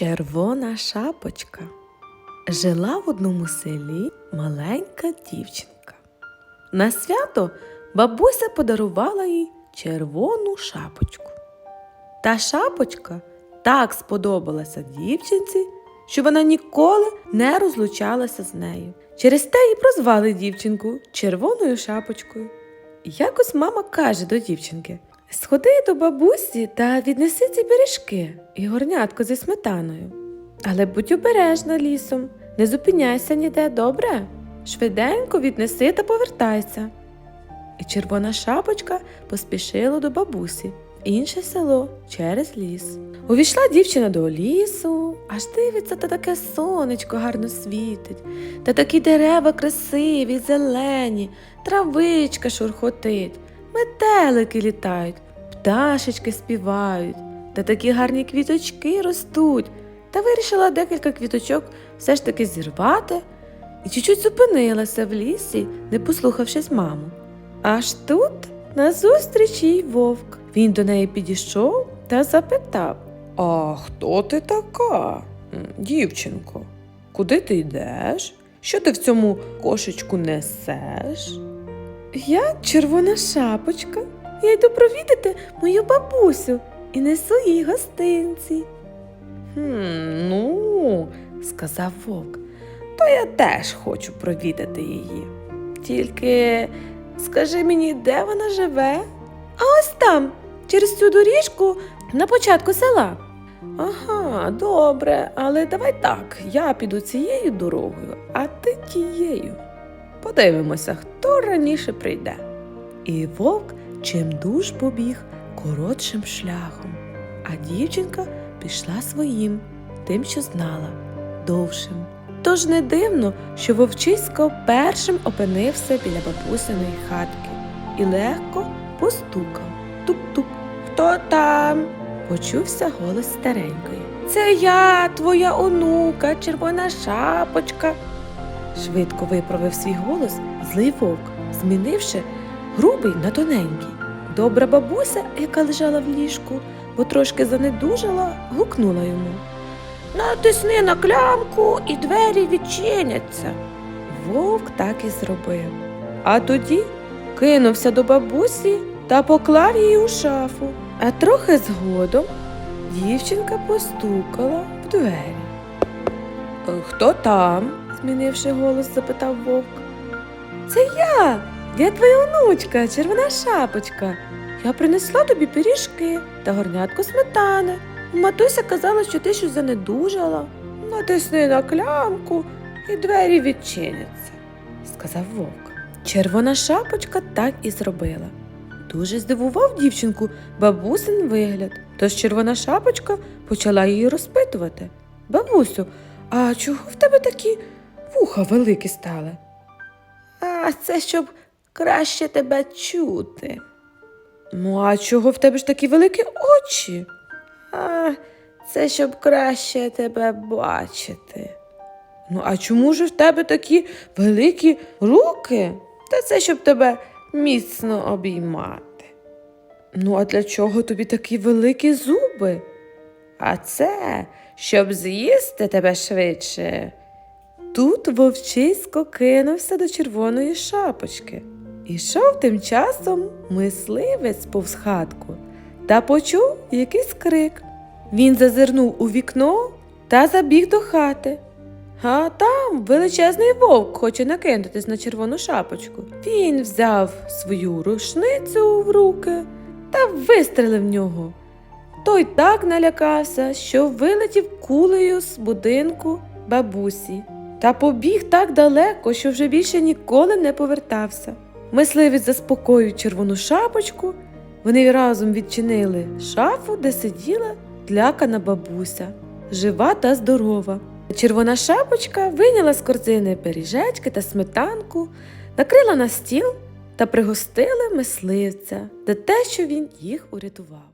Червона шапочка. Жила в одному селі маленька дівчинка. На свято бабуся подарувала їй червону шапочку. Та шапочка так сподобалася дівчинці, що вона ніколи не розлучалася з нею. Через те і прозвали дівчинку червоною шапочкою. Якось мама каже до дівчинки: Сходи до бабусі та віднеси ці пиріжки і горнятко зі сметаною. Але будь обережна лісом, не зупиняйся ніде, добре? Швиденько віднеси та повертайся. І червона шапочка поспішила до бабусі в інше село через ліс. Увійшла дівчина до лісу, аж дивиться, та таке сонечко гарно світить, та такі дерева красиві, зелені, травичка шурхотить, метелики літають, пташечки співають, та такі гарні квіточки ростуть. Та вирішила декілька квіточок все ж таки зірвати і чуть-чуть зупинилася в лісі, не послухавшись маму. Аж тут назустріч їй вовк. Він до неї підійшов та запитав: А хто ти така? Дівчинко, куди ти йдеш? Що ти в цьому кошечку несеш? Я червона шапочка. Я йду провідати мою бабусю і несу їй гостинці. Хм, ну, сказав вовк, то я теж хочу провідати її. Тільки скажи мені, де вона живе? А ось там, через цю доріжку на початку села. Ага, добре, але давай так, я піду цією дорогою, а ти тією. Подивимося, хто раніше прийде. І вовк чимдуж побіг коротшим шляхом, а дівчинка пішла своїм, тим, що знала, довшим. Тож не дивно, що вовчисько першим опинився біля бабусиної хатки і легко постукав. Тук-тук. Хто там? Почувся голос старенької. Це я, твоя онука, червона шапочка. Швидко виправив свій голос злий вовк, змінивши грубий на тоненький. Добра бабуся, яка лежала в ліжку, бо трошки занедужала, гукнула йому. Натисни на клямку і двері відчиняться. Вовк так і зробив. А тоді кинувся до бабусі та поклав її у шафу. А трохи згодом дівчинка постукала в двері. «Е, Хто там? Змінивши голос, запитав вовк. Це я, я твоя онучка, червона шапочка. Я принесла тобі пиріжки та горнятку сметани. Матуся казала, що ти щось занедужала. Натисни на клямку і двері відчиняться, сказав вовк. Червона шапочка так і зробила. Дуже здивував дівчинку бабусин вигляд, тож червона шапочка почала її розпитувати. Бабусю, а чого в тебе такі вуха великі стали? А це щоб краще тебе чути. Ну, а чого в тебе ж такі великі очі? А це щоб краще тебе бачити. Ну, а чому ж в тебе такі великі руки? Та це щоб тебе міцно обіймати. Ну, а для чого тобі такі великі зуби? А це щоб з'їсти тебе швидше. Тут вовчисько кинувся до червоної шапочки. Ішов тим часом мисливець повз хатку та почув якийсь крик. Він зазирнув у вікно та забіг до хати. А там величезний вовк хоче накинутись на червону шапочку. Він взяв свою рушницю в руки та вистрелив в нього. Той так налякався, що вилетів кулею з будинку бабусі та побіг так далеко, що вже більше ніколи не повертався. Мисливець заспокоїв червону шапочку. Вони разом відчинили шафу, де сиділа тлякана бабуся, жива та здорова. Червона шапочка вийняла з корзини пиріжечки та сметанку, накрила на стіл та пригостила мисливця за те, що він їх урятував.